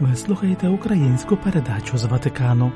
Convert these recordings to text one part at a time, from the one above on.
Ви слухаєте українську передачу з Ватикану.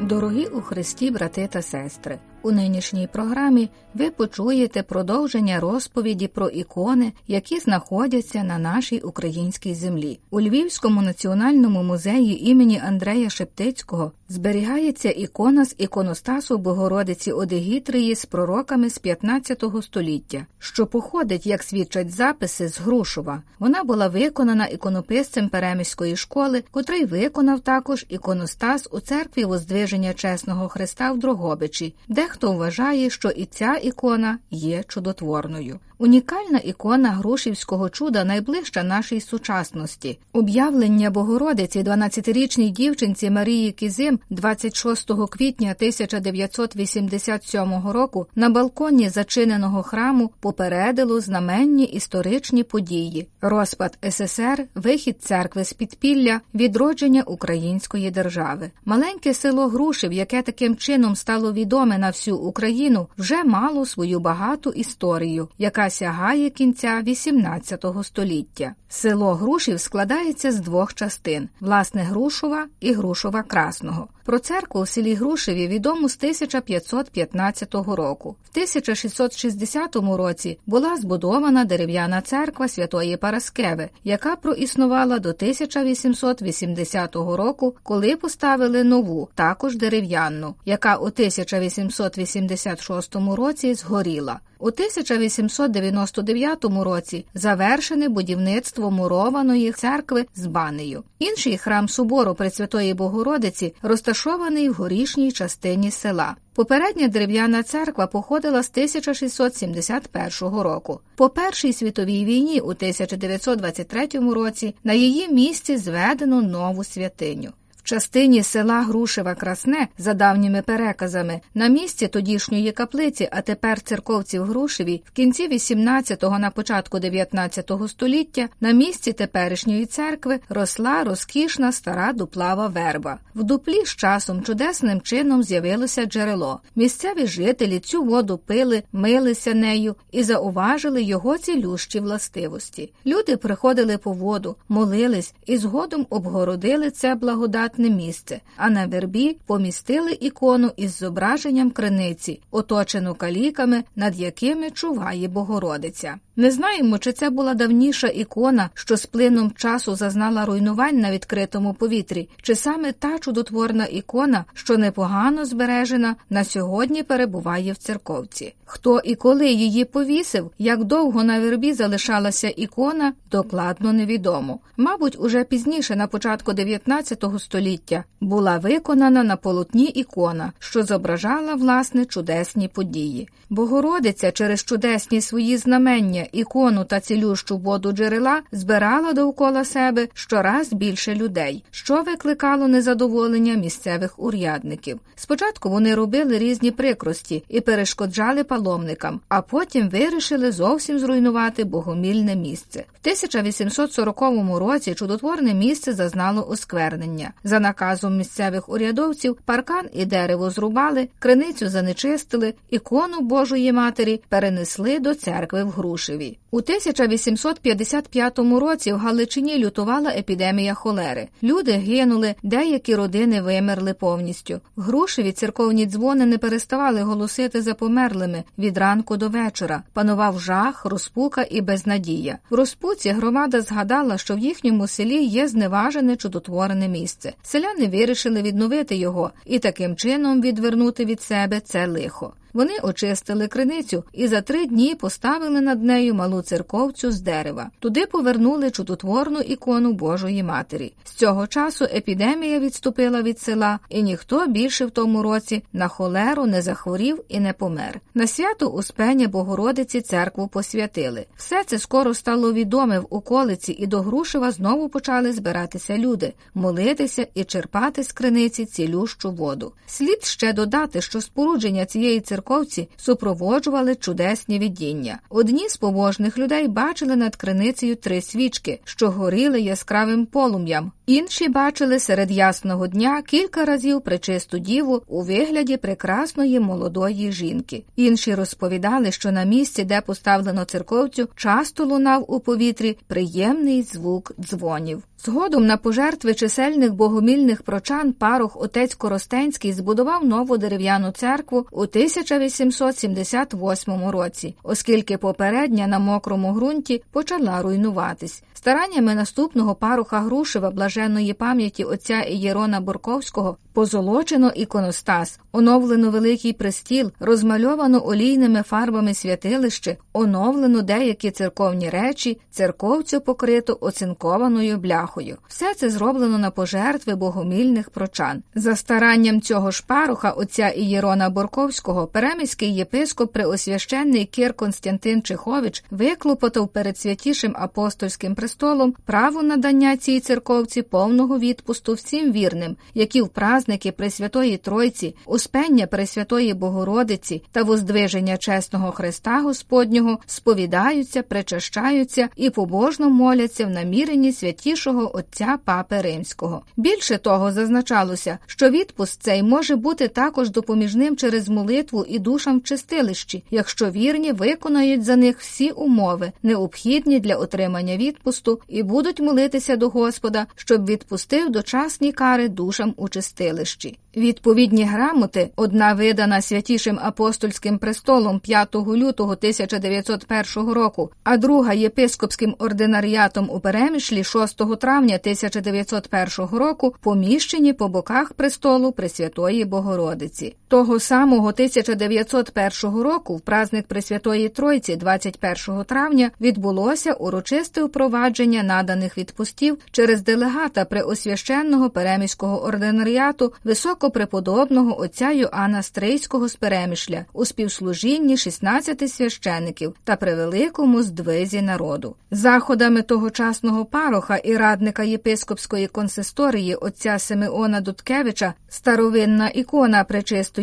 Дорогі у Христі, брати та сестри, у нинішній програмі ви почуєте продовження розповіді про ікони, які знаходяться на нашій українській землі. У Львівському національному музеї імені Андрея Шептицького зберігається ікона з іконостасу Богородиці Одегітрії з пророками з 15 століття, що походить, як свідчать записи, з Грушова. Вона була виконана іконописцем Переміської школи, котрий виконав також іконостас у церкві Воздвиження Чесного Христа в Дрогобичі, де Дехто вважає, що і ця ікона є чудотворною. Унікальна ікона Грушівського чуда найближча нашій сучасності. Об'явлення Богородиці 12-річній дівчинці Марії Кізим 26 квітня 1987 року на балконі зачиненого храму попередило знаменні історичні події: розпад СССР, вихід церкви з підпілля, відродження української держави. Маленьке село Грушів, яке таким чином стало відоме на всю Україну, вже мало свою багату історію, яка сягає кінця XVIII століття. Село Грушів складається з двох частин: власне Грушова і Грушова Красного. Про церкву в селі Грушеві відомо з 1515 року. В 1660 році була збудована дерев'яна церква Святої Параскеви, яка проіснувала до 1880 року, коли поставили нову, також дерев'яну, яка у 1886 році згоріла. У 1899 році завершене будівництво мурованої церкви з банею. Інший храм собору Пресвятої Богородиці розташований в горішній частині села. Попередня дерев'яна церква походила з 1671 року. По Першій світовій війні у 1923 році на її місці зведено нову святиню частині села Грушева Красне, за давніми переказами, на місці тодішньої каплиці, а тепер церковці в Грушеві, в кінці 18-го на початку 19-го століття, на місці теперішньої церкви росла розкішна стара дуплава верба. В дуплі з часом чудесним чином з'явилося джерело. Місцеві жителі цю воду пили, милися нею і зауважили його цілющі властивості. Люди приходили по воду, молились і згодом обгородили це благодат приватне місце, а на вербі помістили ікону із зображенням криниці, оточену каліками, над якими чуває Богородиця. Не знаємо, чи це була давніша ікона, що з плином часу зазнала руйнувань на відкритому повітрі, чи саме та чудотворна ікона, що непогано збережена, на сьогодні перебуває в церковці. Хто і коли її повісив, як довго на вербі залишалася ікона, докладно невідомо. Мабуть, уже пізніше, на початку 19 століття, була виконана на полотні ікона, що зображала власне чудесні події. Богородиця через чудесні свої знамення, ікону та цілющу воду джерела збирала довкола себе щораз більше людей, що викликало незадоволення місцевих урядників. Спочатку вони робили різні прикрості і перешкоджали паломникам, а потім вирішили зовсім зруйнувати богомільне місце. В 1840 році чудотворне місце зазнало осквернення. За наказом місцевих урядовців паркан і дерево зрубали, криницю занечистили, ікону Божої Матері перенесли до церкви в Грушеві. У 1855 році в Галичині лютувала епідемія холери. Люди гинули, деякі родини вимерли повністю. В Грушеві церковні дзвони не переставали голосити за померлими від ранку до вечора. Панував жах, розпука і безнадія. В розпуці громада згадала, що в їхньому селі є зневажене чудотворене місце. Селяни вирішили відновити його і таким чином відвернути від себе це лихо. Вони очистили криницю і за три дні поставили над нею малу церковцю з дерева. Туди повернули чудотворну ікону Божої Матері. З цього часу епідемія відступила від села, і ніхто більше в тому році на холеру не захворів і не помер. На свято Успення Богородиці церкву посвятили. Все це скоро стало відоме в околиці, і до Грушева знову почали збиратися люди, молитися і черпати з криниці цілющу воду. Слід ще додати, що спорудження цієї церкви церковці супроводжували чудесні видіння. Одні з побожних людей бачили над криницею три свічки, що горіли яскравим полум'ям, Інші бачили серед ясного дня кілька разів пречисту діву у вигляді прекрасної молодої жінки. Інші розповідали, що на місці, де поставлено церковцю, часто лунав у повітрі приємний звук дзвонів. Згодом на пожертви чисельних богомільних прочан парох отець Коростенський збудував нову дерев'яну церкву у 1878 році, оскільки попередня на мокрому ґрунті почала руйнуватись. Стараннями наступного паруха Грушева блаженної пам'яті отця Ієрона Бурковського позолочено іконостас, оновлено великий престіл, розмальовано олійними фарбами святилище, оновлено деякі церковні речі, церковцю покрито оцинкованою бляхою. Все це зроблено на пожертви богомільних прочан. За старанням цього ж паруха отця Ієрона Борковського переміський єпископ преосвященний Кир Константин Чехович виклопотав перед святішим апостольським престолом право надання цій церковці повного відпусту всім вірним, які в праздники Пресвятої Тройці, успення Пресвятої Богородиці та воздвиження чесного Христа Господнього сповідаються, причащаються і побожно моляться в наміренні святішого Отця Папи Римського. Більше того, зазначалося, що відпуск цей може бути також допоміжним через молитву і душам в чистилищі, якщо вірні виконають за них всі умови, необхідні для отримання відпусту, і будуть молитися до Господа, щоб відпустив дочасні кари душам у чистилищі. Відповідні грамоти, одна видана святішим апостольським престолом 5 лютого 1901 року, а друга єпископським ординаріатом у перемішлі 6 травня 1901 року, поміщені по боках престолу Пресвятої Богородиці. Того самого 1901 року, в праздник Пресвятої Тройці, 21 травня, відбулося урочисте впровадження наданих відпустів через делегата преосвященного переміського ординаріату високопреподобного отця Йоанна Стрийського з Перемишля у співслужінні 16 священиків та при великому здвизі народу. Заходами тогочасного пароха і радника єпископської консисторії отця Симеона Дудкевича старовинна ікона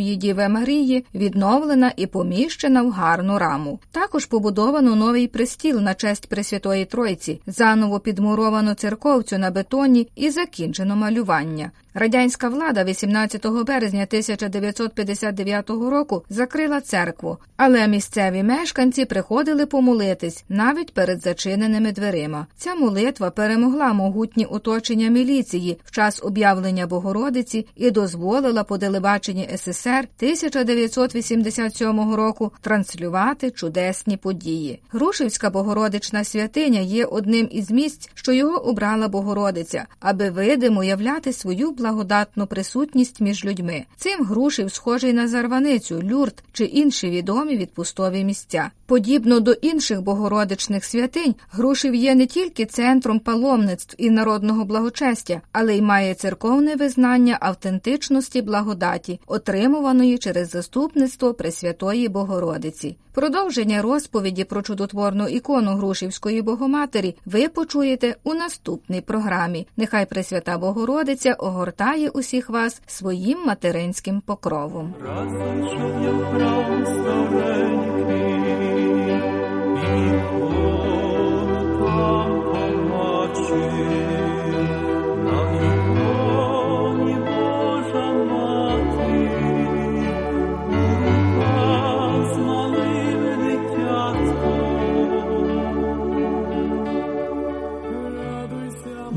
Пречистої Діви Марії відновлена і поміщена в гарну раму. Також побудовано новий престіл на честь Пресвятої Тройці, заново підмуровано церковцю на бетоні і закінчено малювання. Радянська влада 18 березня 1959 року закрила церкву, але місцеві мешканці приходили помолитись навіть перед зачиненими дверима. Ця молитва перемогла могутні оточення міліції в час об'явлення Богородиці і дозволила по телебаченні СССР 1987 року транслювати чудесні події. Грушівська Богородична святиня є одним із місць, що його обрала Богородиця, аби видимо являти свою благодатну присутність між людьми. Цим Грушів схожий на Зарваницю, Люрт чи інші відомі відпустові місця. Подібно до інших богородичних святинь, Грушів є не тільки центром паломництв і народного благочестя, але й має церковне визнання автентичності благодаті, отримуваної через заступництво Пресвятої Богородиці. Продовження розповіді про чудотворну ікону Грушівської Богоматері ви почуєте у наступній програмі. Нехай Пресвята Богородиця огортає усіх вас своїм материнським покровом.